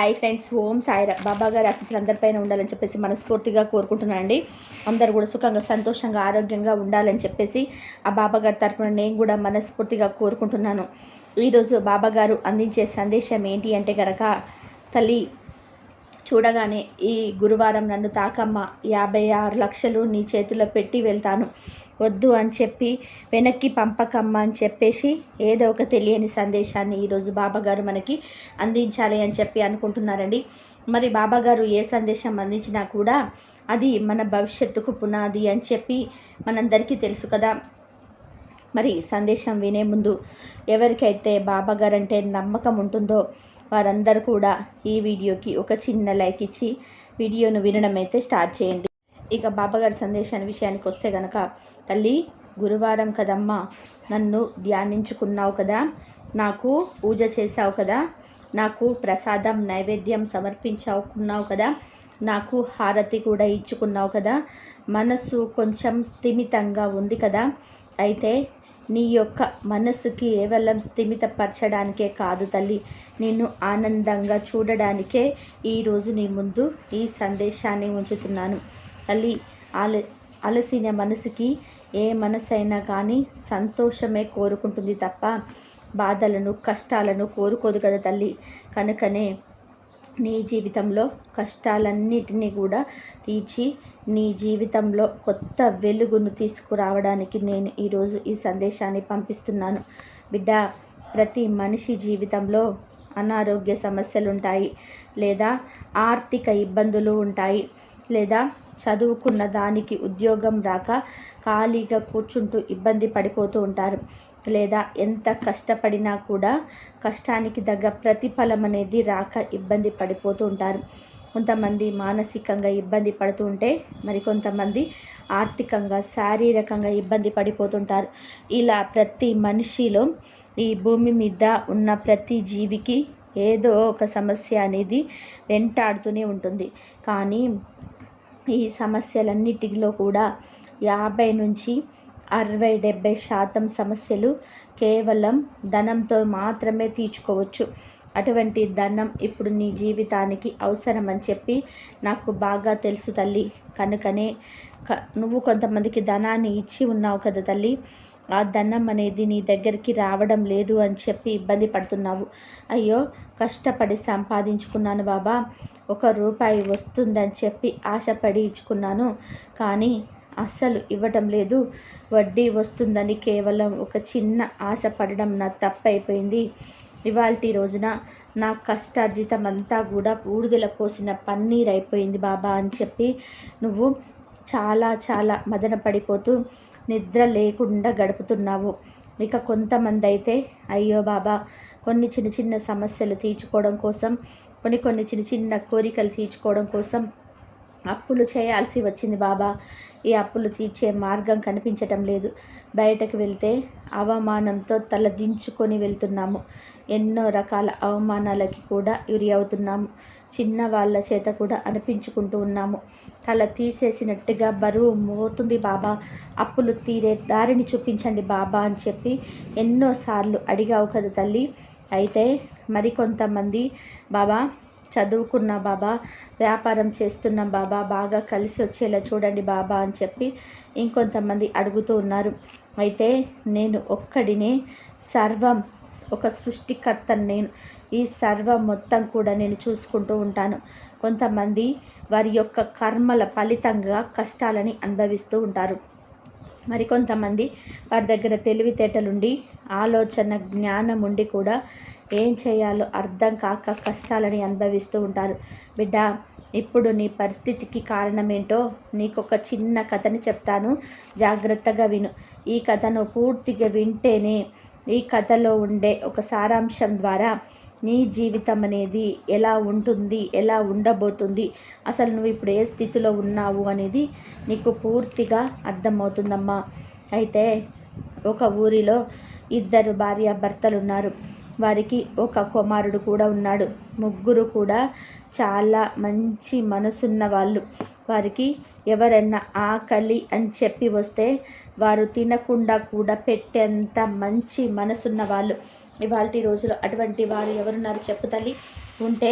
Hi friends Om Sai Baba గారి ఆశీస్సులు అందరిపైన ఉండాలని చెప్పేసి మనస్ఫూర్తిగా కోరుకుంటున్నాను అండి అందరూ కూడా సుఖంగా సంతోషంగా ఆరోగ్యంగా ఉండాలని చెప్పేసి ఆ బాబా గారి తరఫున నేను కూడా మనస్ఫూర్తిగా కోరుకుంటున్నాను. ఈరోజు బాబా గారు అందించే సందేశం ఏంటి అంటే కనుక తల్లి చూడగానే ఈ గురువారం నన్ను తాకమ్మ యాభై ఆరు లక్షలు నీ చేతిలో పెట్టి వెళ్తాను. వద్దు అని చెప్పి వెనక్కి పంపకమ్మ అని చెప్పేసి ఏదో ఒక తెలియని సందేశాన్ని ఈరోజు బాబాగారు మనకి అందించాలి అని చెప్పి అనుకుంటున్నారండి. మరి బాబాగారు ఏ సందేశం అందించినా కూడా అది మన భవిష్యత్తుకు పునాది అని చెప్పి మనందరికీ తెలుసు కదా. మరి సందేశం వినే ముందు ఎవరికైతే బాబాగారు అంటే నమ్మకం ఉంటుందో వారందరూ కూడా ఈ వీడియోకి ఒక చిన్న లైక్ ఇచ్చి వీడియోను వినడం అయితే స్టార్ట్ చేయండి. ఇక బాబాగారి సందేశాన్ని విషయానికి వస్తే గనక తల్లి గురువారం కదమ్మా. నన్ను ధ్యానించుకున్నావు కదా. నాకు పూజ చేసావు కదా. నాకు ప్రసాదం నైవేద్యం సమర్పించుకున్నావు కదా. నాకు హారతి కూడా ఇచ్చుకున్నావు కదా. మనసు కొంచెం స్థిమితంగా ఉంది కదా. అయితే నీ యొక్క మనస్సుకి కేవలం స్థిమితపరచడానికే కాదు తల్లి. నిన్ను ఆనందంగా చూడడానికే ఈరోజు నీ ముందు ఈ సందేశాన్ని ఉంచుతున్నాను. తల్లి ఆల అలసిన మనసుకి ఏ మనసైనా కానీ సంతోషమే కోరుకుంటుంది తప్ప బాధలను కష్టాలను కోరుకోదు కదా తల్లి. కనుకనే నీ జీవితంలో కష్టాలన్నిటినీ కూడా తీర్చి నీ జీవితంలో కొత్త వెలుగును తీసుకురావడానికి నేను ఈరోజు ఈ సందేశాన్ని పంపిస్తున్నాను. బిడ్డ ప్రతి మనిషి జీవితంలో అనారోగ్య సమస్యలు ఉంటాయి లేదా ఆర్థిక ఇబ్బందులు ఉంటాయి లేదా చదువుకున్న దానికి ఉద్యోగం రాక ఖాళీగా కూర్చుంటూ ఇబ్బంది పడిపోతూ ఉంటారు. లేదా ఎంత కష్టపడినా కూడా కష్టానికి తగ్గ ప్రతిఫలం అనేది రాక ఇబ్బంది పడిపోతూ ఉంటారు. కొంతమంది మానసికంగా ఇబ్బంది పడుతూ ఉంటే మరికొంతమంది ఆర్థికంగా శారీరకంగా ఇబ్బంది పడిపోతుంటారు. ఇలా ప్రతి మనిషిలో ఈ భూమి మీద ఉన్న ప్రతి జీవికి ఏదో ఒక సమస్య అనేది వెంటాడుతూనే ఉంటుంది. కానీ ఈ సమస్యలన్నిటిలో కూడా యాభై నుంచి అరవై డెబ్బై శాతం సమస్యలు కేవలం ధనంతో మాత్రమే తీర్చుకోవచ్చు. అటువంటి ధనం ఇప్పుడు నీ జీవితానికి అవసరం అని చెప్పి నాకు బాగా తెలుసు తల్లి. కనుకనే క నువ్వు కొంతమందికి ధనాన్ని ఇచ్చి ఉన్నావు కదా తల్లి. ఆ ధనం అనేది నీ దగ్గరికి రావడం లేదు అని చెప్పి ఇబ్బంది పడుతున్నావు. అయ్యో కష్టపడి సంపాదించుకున్నాను బాబా. ఒక రూపాయి వస్తుందని చెప్పి ఆశపడి ఇచ్చుకున్నాను. కానీ అస్సలు ఇవ్వటం లేదు. వడ్డీ వస్తుందని కేవలం ఒక చిన్న ఆశ పడడం నా తప్పైపోయింది. ఇవాల్టి రోజున నా కష్టార్జితం అంతా కూడా బూడిదల పోసిన పన్నీర్ అయిపోయింది బాబా అని చెప్పి నువ్వు చాలా చాలా మదన పడిపోతూ నిద్ర లేకుండా గడుపుతున్నావు. ఇక కొంతమంది అయితే అయ్యో బాబా కొన్ని చిన్న చిన్న సమస్యలు తీర్చుకోవడం కోసం కొన్ని కొన్ని చిన్న చిన్న కోరికలు తీర్చుకోవడం కోసం అప్పులు చేయాల్సి వచ్చింది బాబా. ఈ అప్పులు తీర్చే మార్గం కనిపించటం లేదు. బయటకు వెళ్తే అవమానంతో తలదించుకొని వెళ్తున్నాము. ఎన్నో రకాల అవమానాలకి కూడా గురి అవుతున్నాము. చిన్న వాళ్ళ చేత కూడా అనిపించుకుంటూ ఉన్నాము. తల తీసేసినట్టుగా బరువు మోతుంది బాబా. అప్పులు తీరే దారిని చూపించండి బాబా అని చెప్పి ఎన్నోసార్లు అడిగావు కదా తల్లి. అయితే మరికొంతమంది బాబా చదువుకున్న బాబా వ్యాపారం చేస్తున్న బాబా బాగా కలిసి వచ్చేలా చూడండి బాబా అని చెప్పి ఇంకొంతమంది అడుగుతూ ఉన్నారు. అయితే నేను ఒక్కడినే సర్వం ఒక సృష్టికర్తను నేను ఈ సర్వం మొత్తం కూడా నేను చూసుకుంటూ ఉంటాను. కొంతమంది వారి యొక్క కర్మల ఫలితంగా కష్టాలని అనుభవిస్తూ ఉంటారు. మరికొంతమంది వారి దగ్గర తెలివితేటలుండి ఆలోచన జ్ఞానం ఉండి కూడా ఏం చేయాలో అర్థం కాక కష్టాలని అనుభవిస్తూ ఉంటారు. బిడ్డ ఇప్పుడు నీ పరిస్థితికి కారణమేంటో నీకు ఒక చిన్న కథని చెప్తాను. జాగ్రత్తగా విను. ఈ కథను పూర్తిగా వింటేనే ఈ కథలో ఉండే ఒక సారాంశం ద్వారా నీ జీవితం అనేది ఎలా ఉంటుంది ఎలా ఉండబోతుంది అసలు నువ్వు ఇప్పుడు ఏ స్థితిలో ఉన్నావు అనేది నీకు పూర్తిగా అర్థమవుతుందమ్మా. అయితే ఒక ఊరిలో ఇద్దరు భార్యాభర్తలు ఉన్నారు వారికి ఒక కుమారుడు కూడా ఉన్నాడు. ముగ్గురు కూడా చాలా మంచి మనసున్న వాళ్ళు. వారికి ఎవరైనా ఆకలి అని చెప్పి వస్తే వారు తినకుండా కూడా పెట్టేంత మంచి మనసున్న వాళ్ళు. ఇవాళ రోజులో అటువంటి వారు ఎవరున్నారు చెప్పు తల్లి? ఉంటే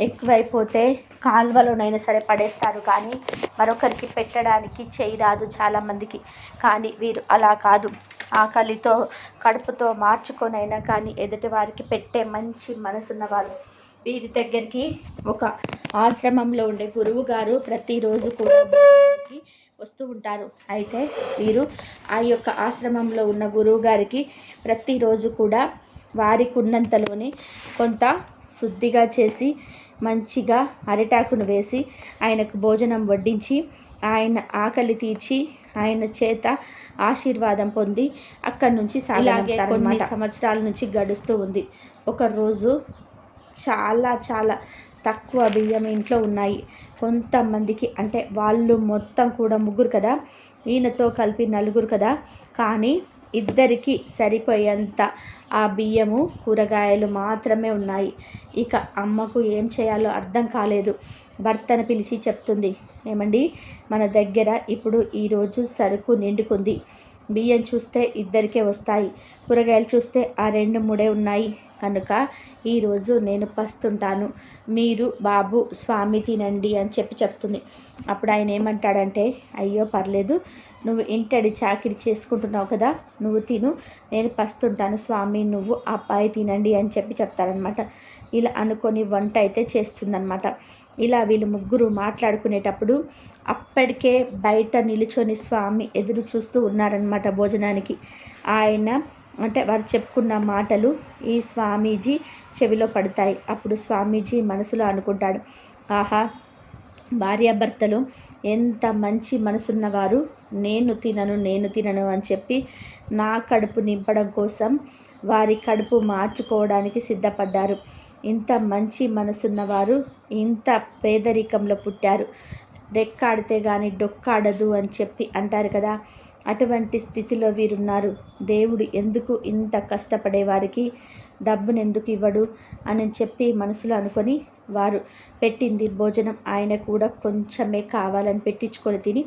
ఎక్కువైపోతే కాల్వలోనైనా సరే పడేస్తారు కానీ మరొకరికి పెట్టడానికి చేయి రాదు చాలామందికి. కానీ వీరు అలా కాదు. ఆకలితో కడుపుతో మార్చుకొనైనా కానీ ఎదుటి వారికి పెట్టే మంచి మనసున్న వాళ్ళు వీరి దగ్గరికి ఒక ఆశ్రమంలో ఉండే గురువు గారు ప్రతిరోజు కూడా వస్తూ ఉంటారు. అయితే వీరు ఆ యొక్క ఆశ్రమంలో ఉన్న గురువు గారికి ప్రతిరోజు కూడా వారికి ఉన్నంతలోనే కొంత శుద్ధిగా చేసి మంచిగా అరిటాకును వేసి ఆయనకు భోజనం వడ్డించి ఆయన ఆకలి తీర్చి ఆయన చేత ఆశీర్వాదం పొంది అక్కడి నుంచి ఇలాగే కొన్ని సంవత్సరాల నుంచి గడుస్తూ ఉంది. ఒకరోజు చాలా చాలా తక్కువ బియ్యం ఇంట్లో ఉన్నాయి. కొంతమందికి అంటే వాళ్ళు మొత్తం కూడా ముగ్గురు కదా ఈయనతో కలిపి నలుగురు కదా. కానీ ఇద్దరికి సరిపోయేంత ఆ బియ్యము కూరగాయలు మాత్రమే ఉన్నాయి. ఇక అమ్మకు ఏం చేయాలో అర్థం కాలేదు. భర్తను పిలిచి చెప్తుంది ఏమండి? మన దగ్గర ఇప్పుడు ఈరోజు సరుకు నిండుకుంది. బియ్యం చూస్తే ఇద్దరికే వస్తాయి. కూరగాయలు చూస్తే ఆ రెండు మూడే ఉన్నాయి. కనుక ఈరోజు నేను పస్తుంటాను. మీరు బాబు స్వామి తినండి అని చెప్పి చెప్తుంది. అప్పుడు ఆయన ఏమంటాడంటే అయ్యో పర్లేదు. నువ్వు ఇంటడి చాకిరి చేసుకుంటున్నావు కదా నువ్వు తిను. నేను పస్తుంటాను స్వామి నువ్వు అబ్బాయి తినండి అని చెప్పి చెప్తారనమాట ఇలా అనుకొని వంట అయితే చేస్తుందనమాట ఇలా వీళ్ళు ముగ్గురు మాట్లాడుకునేటప్పుడు అప్పటికే బయట నిలుచొని స్వామి ఎదురు చూస్తూ ఉన్నారనమాట భోజనానికి. ఆయన అంటే వారు చెప్పుకున్న మాటలు ఈ స్వామీజీ చెవిలో పడతాయి. అప్పుడు స్వామీజీ మనసులో అనుకుంటాడు ఆహా భార్యాభర్తలు ఎంత మంచి మనసున్నవారు. నేను తినను నేను తినను అని చెప్పి నా కడుపు నింపడం కోసం వారి కడుపు మార్చుకోవడానికి సిద్ధపడ్డారు. ఇంత మంచి మనసున్నవారు ఇంత పేదరికంలో పుట్టారు. డెక్కాడితే కానీ డొక్కాడదు అని చెప్పి అంటారు కదా. అటువంటి స్థితిలో వీరున్నారు. దేవుడు ఎందుకు ఇంత కష్టపడే వారికి డబ్బును ఎందుకు ఇవ్వడు అని చెప్పి మనసులో అనుకొని వారు పెట్టింది భోజనం. ఆయన కూడా కొంచెమే కావాలని పెట్టించుకొని తిని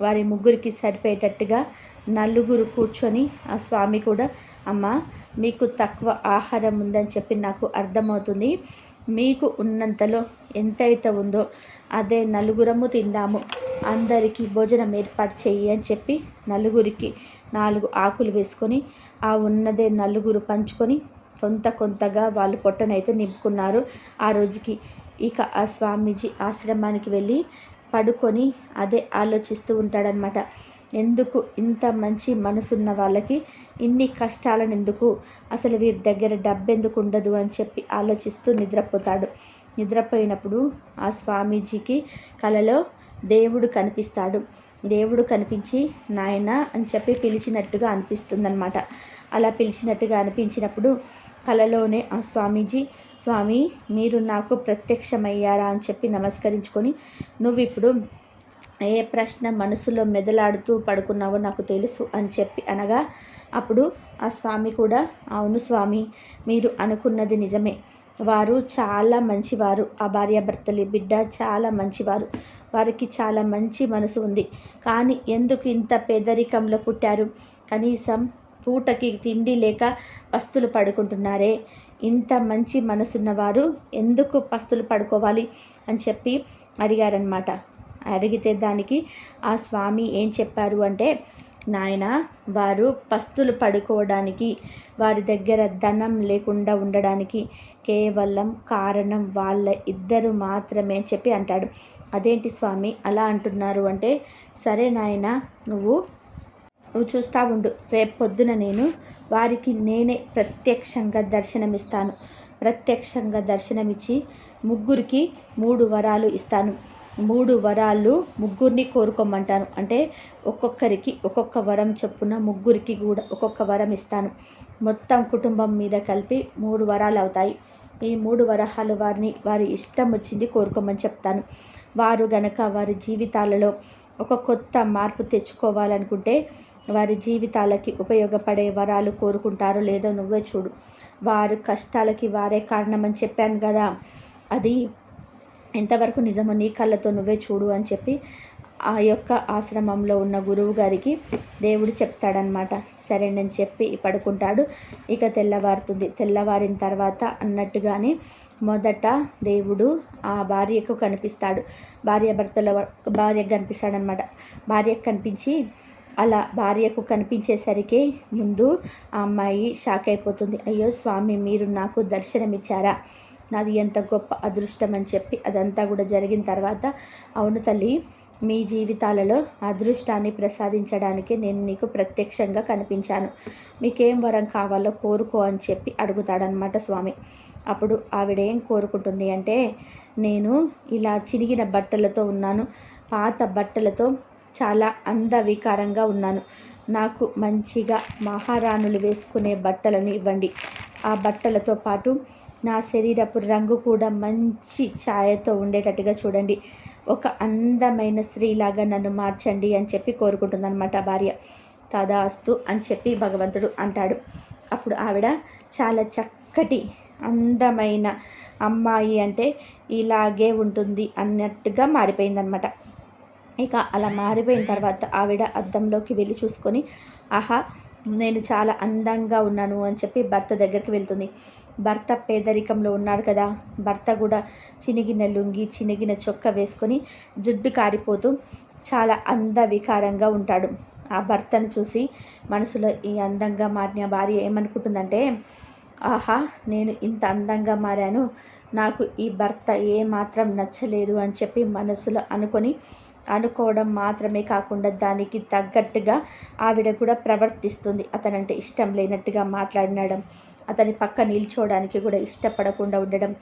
వారి ముగ్గురికి సరిపోయేటట్టుగా నలుగురు కూర్చొని ఆ స్వామి కూడా అమ్మ మీకు తక్కువ ఆహారం ఉందని చెప్పి నాకు అర్థమవుతుంది. మీకు ఉన్నంతలో ఎంతైతే ఉందో అదే నలుగురము తిందాము. అందరికీ భోజనం ఏర్పాటు చెయ్యి అని చెప్పి నలుగురికి నాలుగు ఆకులు వేసుకొని ఆ ఉన్నదే నలుగురు పంచుకొని కొంత కొంతగా వాళ్ళు పొట్టనైతే నింపుకున్నారు. ఆ రోజుకి ఇక ఆ స్వామీజీ ఆశ్రమానికి వెళ్ళి పడుకొని అదే ఆలోచిస్తూ ఉంటాడనమాట ఎందుకు ఇంత మంచి మనసున్న వాళ్ళకి ఇన్ని కష్టాలను ఎందుకు? అసలు వీరి దగ్గర డబ్బెందుకు ఉండదు అని చెప్పి ఆలోచిస్తూ నిద్రపోతాడు. నిద్రపోయినప్పుడు ఆ స్వామీజీకి కలలో దేవుడు కనిపిస్తాడు. దేవుడు కనిపించి నాయన అని చెప్పి పిలిచినట్టుగా అనిపిస్తుందన్నమాట. అలా పిలిచినట్టుగా అనిపించినప్పుడు కలలోనే ఆ స్వామీజీ స్వామి మీరు నాకు ప్రత్యక్షమయ్యారా? అని చెప్పి నమస్కరించుకొని నువ్వు ఇప్పుడు ఏ ప్రశ్న మనసులో మెదలాడుతూ పడుకున్నావో నాకు తెలుసు అని చెప్పి అనగా అప్పుడు ఆ స్వామి కూడా అవును స్వామి మీరు అనుకున్నది నిజమే. వారు చాలా మంచివారు. ఆ భార్యాభర్తలి బిడ్డ చాలా మంచివారు. వారికి చాలా మంచి మనసు ఉంది. కానీ ఎందుకు ఇంత పేదరికంలో పుట్టారు? కనీసం పూటకి తిండి లేక పస్తులు పడుకుంటున్నారే? ఇంత మంచి మనసున్నవారు ఎందుకు పస్తులు పడుకోవాలి అని చెప్పి అడిగారనమాట అడిగితే దానికి ఆ స్వామి ఏం చెప్పారు అంటే నాయన వారు పస్తులు పడుకోవడానికి వారి దగ్గర ధనం లేకుండా ఉండడానికి కేవలం కారణం వాళ్ళ ఇద్దరు మాత్రమే అని చెప్పి అంటాడు. అదేంటి స్వామి అలా అంటున్నారు అంటే సరే నాయన నువ్వు నువ్వు చూస్తూ ఉండు. రేపు పొద్దున నేను వారికి నేనే ప్రత్యక్షంగా దర్శనమిస్తాను. ప్రత్యక్షంగా దర్శనమిచ్చి ముగ్గురికి మూడు వరాలు ఇస్తాను. మూడు వరాలు ముగ్గురిని కోరుకోమంటాను. అంటే ఒక్కొక్కరికి ఒక్కొక్క వరం చొప్పున ముగ్గురికి కూడా ఒక్కొక్క వరం ఇస్తాను. మొత్తం కుటుంబం మీద కలిపి మూడు వరాలు అవుతాయి. ఈ మూడు వరహాలు వారిని వారి ఇష్టం వచ్చింది కోరుకోమని చెప్తాను. వారు గనక వారి జీవితాలలో ఒక కొత్త మార్పు తెచ్చుకోవాలనుకుంటే వారి జీవితాలకి ఉపయోగపడే వరాలు కోరుకుంటారో లేదో నువ్వే చూడు. వారు కష్టాలకి వారే కారణమని చెప్పాను కదా. అది ఎంతవరకు నిజమో నీ కళ్ళతో నువ్వే చూడు అని చెప్పి ఆ యొక్క ఆశ్రమంలో ఉన్న గురువు గారికి దేవుడు చెప్తాడనమాట సరేనని చెప్పి పడుకుంటాడు. ఇక తెల్లవారుతుంది. తెల్లవారిన తర్వాత అన్నట్టుగానే మొదట దేవుడు ఆ భార్యకు కనిపిస్తాడు. భార్య భర్తల భార్యకు కనిపిస్తాడనమాట భార్యకు కనిపించి అలా భార్యకు కనిపించేసరికి ముందు ఆ అమ్మాయి షాక్ అయిపోతుంది. అయ్యో స్వామి మీరు నాకు దర్శనమిచ్చారా? నాది ఎంత గొప్ప అదృష్టం అని చెప్పి అదంతా కూడా జరిగిన తర్వాత అవును తల్లి మీ జీవితాలలో అదృష్టాన్ని ప్రసాదించడానికి నేను నీకు ప్రత్యక్షంగా కనిపించాను. మీకేం వరం కావాలో కోరుకో అని చెప్పి అడుగుతాడనమాట స్వామి. అప్పుడు ఆవిడ ఏం కోరుకుంటుంది అంటే నేను ఇలా చిరిగిన బట్టలతో ఉన్నాను. పాత బట్టలతో చాలా అందవికారంగా ఉన్నాను. నాకు మంచిగా మహారాణులు వేసుకునే బట్టలను ఇవ్వండి. ఆ బట్టలతో పాటు నా శరీరపు రంగు కూడా మంచి ఛాయతో ఉండేటట్టుగా చూడండి. ఒక అందమైన స్త్రీలాగా నన్ను మార్చండి అని చెప్పి కోరుకుంటుందన్నమాట భార్య. తదాస్తు అని చెప్పి భగవంతుడు అంటాడు. అప్పుడు ఆవిడ చాలా చక్కటి అందమైన అమ్మాయి అంటే ఇలాగే ఉంటుంది అన్నట్టుగా మారిపోయిందనమాట ఇక అలా మారిపోయిన తర్వాత ఆవిడ అద్దంలోకి వెళ్ళి చూసుకొని ఆహా నేను చాలా అందంగా ఉన్నాను అని చెప్పి భర్త దగ్గరికి వెళ్తుంది. భర్త పేదరికంలో ఉన్నాడు కదా. భర్త కూడా చినిగిన లుంగి చినిగిన చొక్క వేసుకొని జుడ్డు కారిపోతూ చాలా అందవికారంగా ఉంటాడు. ఆ భర్తను చూసి మనసులో ఈ అందంగా మారిన భార్య ఏమనుకుంటుందంటే ఆహా నేను ఇంత అందంగా మారాను. నాకు ఈ భర్త ఏమాత్రం నచ్చలేదు అని చెప్పి మనసులో అనుకొని అనుకోవడం మాత్రమే కాకుండా దానికి తగ్గట్టుగా ఆవిడ కూడా ప్రవర్తిస్తుంది. అతనంటే ఇష్టం లేనట్టుగా మాట్లాడినడం అతని పక్క నిల్చోవడానికి కూడా ఇష్టపడకుండా ఉండడం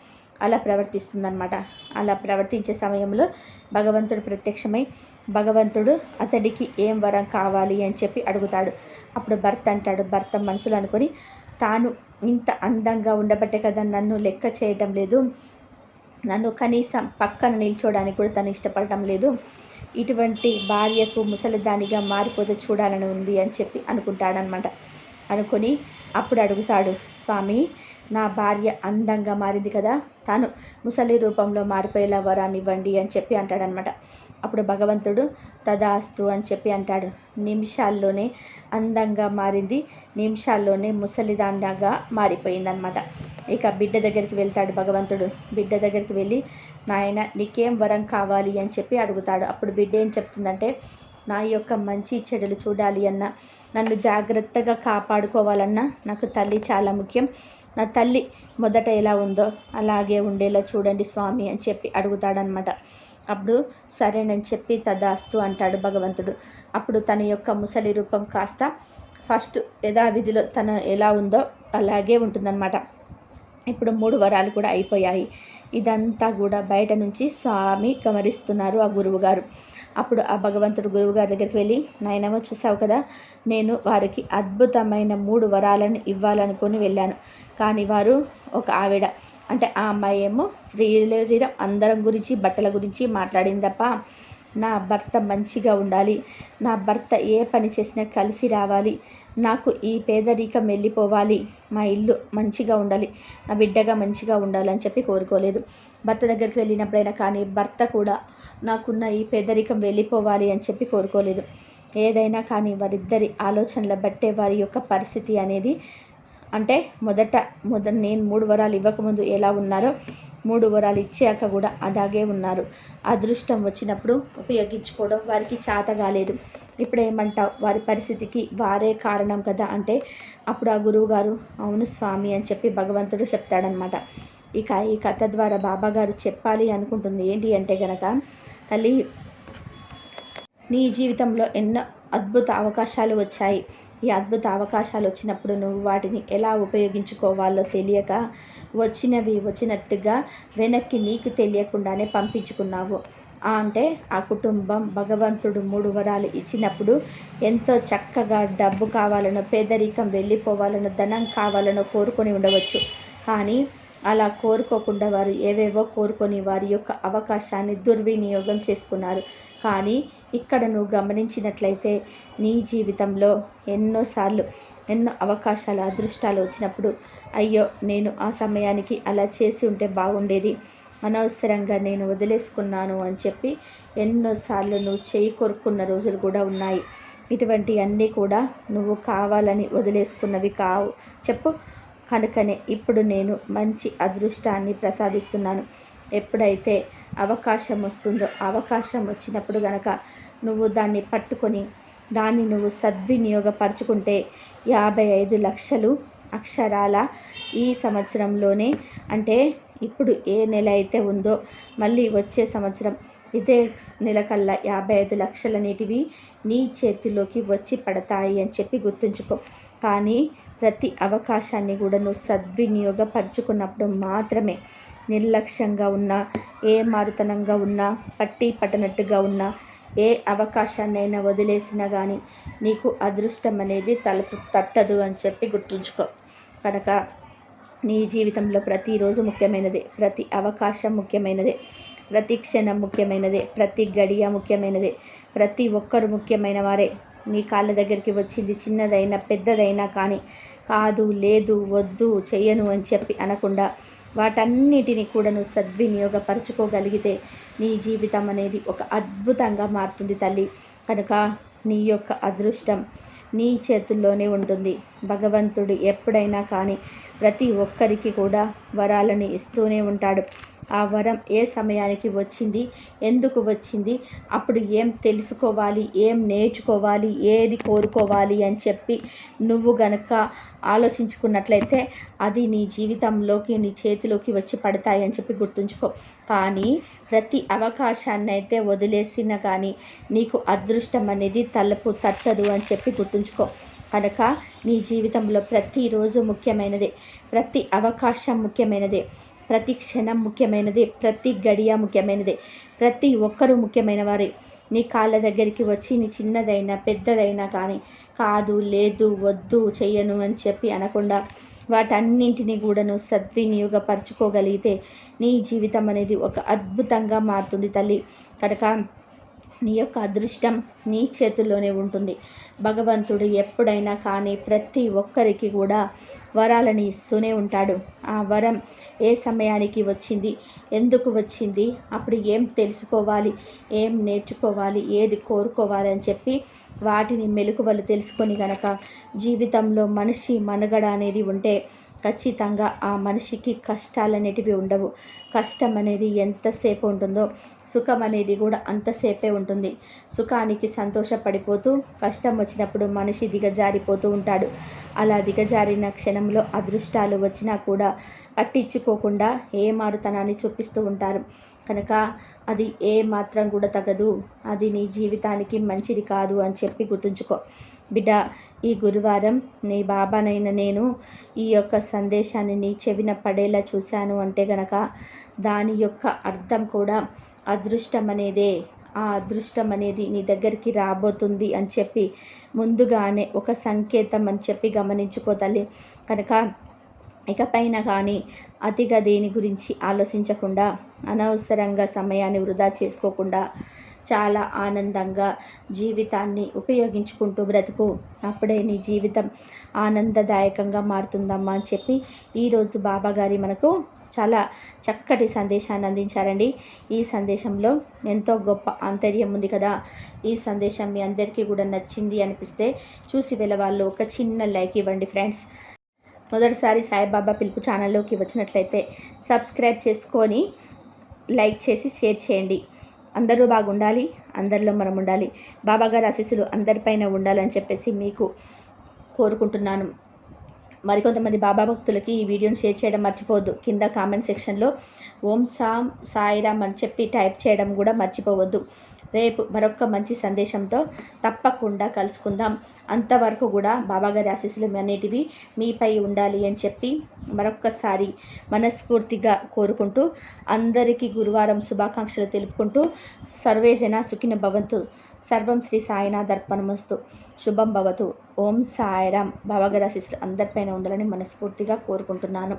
అలా ప్రవర్తిస్తుందన్నమాట. అలా ప్రవర్తించే సమయంలో భగవంతుడు ప్రత్యక్షమై భగవంతుడు అతడికి ఏం వరం కావాలి? అని చెప్పి అడుగుతాడు. అప్పుడు భర్త అంటాడు భర్త మనసులు అనుకొని తాను ఇంత అందంగా ఉండబట్టే కదా నన్ను లెక్క చేయటం లేదు. నన్ను కనీసం పక్కన నిల్చోడానికి కూడా తను ఇష్టపడటం లేదు. ఇటువంటి భార్యకు ముసలిదానిగా మారిపోతే చూడాలని ఉంది అని చెప్పి అనుకుంటాడనమాట అనుకొని అప్పుడు అడుగుతాడు స్వామి నా భార్య అందంగా మారింది కదా తను ముసలి రూపంలో మారిపోయేలా వరాన్ని ఇవ్వండి అని చెప్పి అంటాడనమాట అప్పుడు భగవంతుడు తదాస్తు అని చెప్పి అంటాడు. నిమిషాల్లోనే అందంగా మారింది. నిమిషాల్లోనే ముసలిదాండగా మారిపోయిందనమాట ఇక బిడ్డ దగ్గరికి వెళ్తాడు భగవంతుడు. బిడ్డ దగ్గరికి వెళ్ళి నాయన నీకేం వరం కావాలి? అని చెప్పి అడుగుతాడు. అప్పుడు బిడ్డ ఏం చెప్తుందంటే నా యొక్క మంచి చెడులు చూడాలి అన్న. నన్ను జాగ్రత్తగా కాపాడుకోవాలన్నా. నాకు తల్లి చాలా ముఖ్యం. నా తల్లి మొదట ఎలా ఉందో అలాగే ఉండేలా చూడండి స్వామి అని చెప్పి అడుగుతాడనమాట అప్పుడు సరేనని చెప్పి తదాస్తు అంటాడు భగవంతుడు. అప్పుడు తన యొక్క ముసలి రూపం కాస్త ఫస్ట్ యథావిధిలో తన ఎలా ఉందో అలాగే ఉంటుందన్నమాట. ఇప్పుడు మూడు వరాలు కూడా అయిపోయాయి. ఇదంతా కూడా బయట నుంచి స్వామి గమనిస్తున్నారు ఆ గురువుగారు. అప్పుడు ఆ భగవంతుడు గురువు గారి దగ్గరికి వెళ్ళి నాయనమో చూసావు కదా నేను వారికి అద్భుతమైన మూడు వరాలను ఇవ్వాలనుకొని వెళ్ళాను. కానీ వారు ఒక ఆవిడ అంటే ఆ అమ్మాయి ఏమో శ్రీశరీరం అందరం గురించి బట్టల గురించి మాట్లాడింది తప్ప నా భర్త మంచిగా ఉండాలి. నా భర్త ఏ పని చేసినా కలిసి రావాలి. నాకు ఈ పేదరికం వెళ్ళిపోవాలి. మా ఇల్లు మంచిగా ఉండాలి. నా బిడ్డగా మంచిగా ఉండాలని చెప్పి కోరుకోలేదు. భర్త దగ్గరికి వెళ్ళినప్పుడైనా కానీ భర్త కూడా నాకున్న ఈ పేదరికం వెళ్ళిపోవాలి అని చెప్పి కోరుకోలేదు. ఏదైనా కానీ వారిద్దరి ఆలోచనల బట్టే వారి యొక్క పరిస్థితి అనేది అంటే మొదట మొదట నేను మూడు వరాలు ఇవ్వకముందు ఎలా ఉన్నారో మూడు వరాలు ఇచ్చాక కూడా అలాగే ఉన్నారు. అదృష్టం వచ్చినప్పుడు ఉపయోగించుకోవడం వారికి చేత కాలేదు ఇప్పుడు ఏమంటావు? వారి పరిస్థితికి వారే కారణం కదా అంటే అప్పుడు ఆ గురువుగారు అవును స్వామి అని చెప్పి భగవంతుడు చెప్తాడనమాట ఇక ఈ కథ ద్వారా బాబాగారు చెప్పాలి అనుకుంటుంది. ఏంటి అంటే గనక తల్లి నీ జీవితంలో ఎన్నో అద్భుత అవకాశాలు వచ్చాయి. ఈ అద్భుత అవకాశాలు వచ్చినప్పుడు నువ్వు వాటిని ఎలా ఉపయోగించుకోవాలో తెలియక వచ్చినవి వచ్చినట్టుగా వెనక్కి నీకు తెలియకుండానే పంపించుకున్నావు. అంటే ఆ కుటుంబం భగవంతుడు మూడు వరాలు ఇచ్చినప్పుడు ఎంతో చక్కగా డబ్బు కావాలనో పేదరికం వెళ్ళిపోవాలనో ధనం కావాలనో కోరుకొని ఉండవచ్చు. కానీ అలా కోరుకోకుండా వారు ఏవేవో కోరుకొని వారి యొక్క అవకాశాన్ని దుర్వినియోగం చేసుకున్నారు. కానీ ఇక్కడ నువ్వు గమనించినట్లయితే నీ జీవితంలో ఎన్నోసార్లు ఎన్నో అవకాశాలు అదృష్టాలు వచ్చినప్పుడు అయ్యో నేను ఆ సమయానికి అలా చేసి ఉంటే బాగుండేది. అనవసరంగా నేను వదిలేసుకున్నాను అని చెప్పి ఎన్నోసార్లు నువ్వు చేయి కొరుక్కున్న రోజులు కూడా ఉన్నాయి. ఇటువంటి అన్నీ కూడా నువ్వు కావాలని వదిలేసుకున్నవి కావు. చెప్పు. కనుకనే ఇప్పుడు నేను మంచి అదృష్టాన్ని ప్రసాదిస్తున్నాను. ఎప్పుడైతే అవకాశం వస్తుందో అవకాశం వచ్చినప్పుడు గనక నువ్వు దాన్ని పట్టుకొని దాన్ని నువ్వు సద్వినియోగపరుచుకుంటే యాభై ఐదు లక్షలు అక్షరాల ఈ సంవత్సరంలోనే అంటే ఇప్పుడు ఏ నెల అయితే ఉందో మళ్ళీ వచ్చే సంవత్సరం ఇదే నెలకల్లా యాభై ఐదు లక్షల నీటివి నీ చేతిలోకి వచ్చి పడతాయి అని చెప్పి గుర్తుంచుకో. కానీ ప్రతి అవకాశాన్ని కూడా నువ్వు సద్వినియోగపరుచుకున్నప్పుడు మాత్రమే నిర్లక్ష్యంగా ఉన్నా ఏ మారుతనంగా ఉన్నా పట్టి పట్టనట్టుగా ఉన్నా ఏ అవకాశాన్నైనా వదిలేసినా కానీ నీకు అదృష్టం అనేది తలుపు తట్టదు అని చెప్పి గుర్తుంచుకో. కనుక నీ జీవితంలో ప్రతిరోజు ముఖ్యమైనదే. ప్రతి అవకాశం ముఖ్యమైనదే. ప్రతి క్షణం ముఖ్యమైనదే. ప్రతి గడియ ముఖ్యమైనదే. ప్రతి ఒక్కరు ముఖ్యమైన వారే. నీ కాళ్ళ దగ్గరికి వచ్చింది చిన్నదైనా పెద్దదైనా కానీ కాదు లేదు వద్దు చెయ్యను అని చెప్పి అనకుండా వాటన్నిటిని కూడా సద్వినియోగపరచుకోగలిగితే నీ జీవితం అనేది ఒక అద్భుతంగా మారుతుంది తల్లి. కనుక నీ యొక్క అదృష్టం నీ చేతుల్లోనే ఉంటుంది. భగవంతుడు ఎప్పుడైనా కానీ ప్రతి ఒక్కరికి కూడా వరాలని ఇస్తూనే ఉంటాడు. ఆ వరం ఏ సమయానికి వచ్చింది? ఎందుకు వచ్చింది? అప్పుడు ఏం తెలుసుకోవాలి? ఏం నేర్చుకోవాలి? ఏది కోరుకోవాలి అని చెప్పి నువ్వు గనక ఆలోచించుకున్నట్లయితే అది నీ జీవితంలోకి నీ చేతిలోకి వచ్చి పడతాయి అని చెప్పి గుర్తుంచుకో. కానీ ప్రతి అవకాశాన్ని అయితే వదిలేసిన కానీ నీకు అదృష్టం అనేది తలుపు తట్టదు అని చెప్పి గుర్తుంచుకో. కనుక నీ జీవితంలో ప్రతిరోజు ముఖ్యమైనదే. ప్రతి అవకాశం ముఖ్యమైనదే. ప్రతి క్షణం ముఖ్యమైనది ప్రతి గడియ ముఖ్యమైనది ప్రతి ఒక్కరూ ముఖ్యమైన వారే నీ కాళ్ళ దగ్గరికి వచ్చి నీ చిన్నదైనా పెద్దదైనా కానీ కాదు లేదు వద్దు చెయ్యను అని చెప్పి అనకుండా వాటన్నింటినీ కూడాను సద్వినియోగపరచుకోగలిగితే నీ జీవితం అనేది ఒక అద్భుతంగా మారుతుంది తల్లి. కనుక నీ యొక్క అదృష్టం నీ చేతుల్లోనే ఉంటుంది. భగవంతుడు ఎప్పుడైనా కానీ ప్రతి ఒక్కరికి కూడా వరాలని ఇస్తూనే ఉంటాడు. ఆ వరం ఏ సమయానికి వచ్చింది? ఎందుకు వచ్చింది? అప్పుడు ఏం తెలుసుకోవాలి? ఏం నేర్చుకోవాలి? ఏది కోరుకోవాలి అని చెప్పి వాటిని మెలకువలు తెలుసుకొని గనక జీవితంలో మనిషి మనుగడ అనేది ఉంటే ఖచ్చితంగా ఆ మనిషికి కష్టాలనేటివి ఉండవు. కష్టం అనేది ఎంతసేపు ఉంటుందో సుఖం అనేది కూడా అంతసేపే ఉంటుంది. సుఖానికి సంతోషపడిపోతూ కష్టం వచ్చినప్పుడు మనిషి దిగజారిపోతూ ఉంటాడు. అలా దిగజారిన క్షణంలో అదృష్టాలు వచ్చినా కూడా పట్టించుకోకుండా ఏ మారుతనాన్ని చూపిస్తూ ఉంటారు. కనుక అది ఏ మాత్రం కూడా తగదు. అది నీ జీవితానికి మంచిది కాదు అని చెప్పి గుర్తుంచుకో. బిడ్డ ఈ గురువారం నీ బాబానైన నేను ఈ యొక్క సందేశాన్ని నీ చెవిన పడేలా చూశాను అంటే గనక దాని యొక్క అర్థం కూడా అదృష్టం అనేదే ఆ అదృష్టం అనేది నీ దగ్గరికి రాబోతుంది అని చెప్పి ముందుగానే ఒక సంకేతం అని చెప్పి గమనించుకో తల్లి. కనుక ఇకపైన కానీ అతిగా దేని గురించి ఆలోచించకుండా అనవసరంగా సమయాన్ని వృధా చేసుకోకుండా చాలా ఆనందంగా జీవితాన్ని ఉపయోగించుకుంటూ బ్రతుకు. అప్పుడే నీ జీవితం ఆనందదాయకంగా మారుతుందమ్మా అని చెప్పి ఈరోజు బాబాగారి మనకు చాలా చక్కటి సందేశాన్ని అందించారండి. ఈ సందేశంలో ఎంతో గొప్ప ఆంతర్యం ఉంది కదా. ఈ సందేశం మీ అందరికీ కూడా నచ్చింది అనిపిస్తే చూసి వెళ్ళవాళ్ళు ఒక చిన్న లైక్ ఇవ్వండి ఫ్రెండ్స్. మొదటిసారి సాయిబాబా పిలుపు ఛానల్లోకి వచ్చినట్లయితే సబ్స్క్రైబ్ చేసుకొని లైక్ చేసి షేర్ చేయండి. అందరూ బాగుండాలి అందరిలో మనం ఉండాలి. బాబాగారి ఆశీస్సులు అందరిపైన ఉండాలని చెప్పేసి మీకు కోరుకుంటున్నాను. మరికొంతమంది బాబా భక్తులకి ఈ వీడియోని షేర్ చేయడం మర్చిపోవద్దు. కింద కామెంట్ సెక్షన్లో ఓం సామ్ సాయిరామ్ అని చెప్పి టైప్ చేయడం కూడా మర్చిపోవద్దు. రేపు మరొక మంచి సందేశంతో తప్పకుండా కలుసుకుందాం. అంతవరకు కూడా బాబాగారి ఆశీస్సులు అనేటివి మీపై ఉండాలి అని చెప్పి మరొక్కసారి మనస్ఫూర్తిగా కోరుకుంటూ అందరికీ గురువారం శుభాకాంక్షలు తెలుపుకుంటూ సర్వేజన సుఖిన భవంతు. సర్వం శ్రీ సాయినాథ్ అర్పణమస్తు. శుభం భవతు. ఓం సాయిరామ్. బాబాగారి ఆశీస్సులు అందరిపైన ఉండాలని మనస్ఫూర్తిగా కోరుకుంటున్నాను.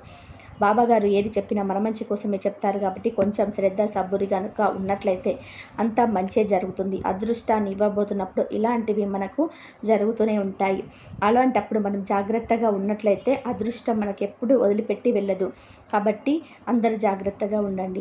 బాబాగారు ఏది చెప్పినా మన మంచి కోసమే చెప్తారు కాబట్టి కొంచెం శ్రద్ధ సబ్బురి కనుక ఉన్నట్లయితే అంతా మంచే జరుగుతుంది. అదృష్టాన్ని ఇవ్వబోతున్నప్పుడు ఇలాంటివి మనకు జరుగుతూనే ఉంటాయి. అలాంటప్పుడు మనం జాగ్రత్తగా ఉన్నట్లయితే అదృష్టం మనకు ఎప్పుడు వదిలిపెట్టి వెళ్ళదు. కాబట్టి అందరూ జాగ్రత్తగా ఉండండి.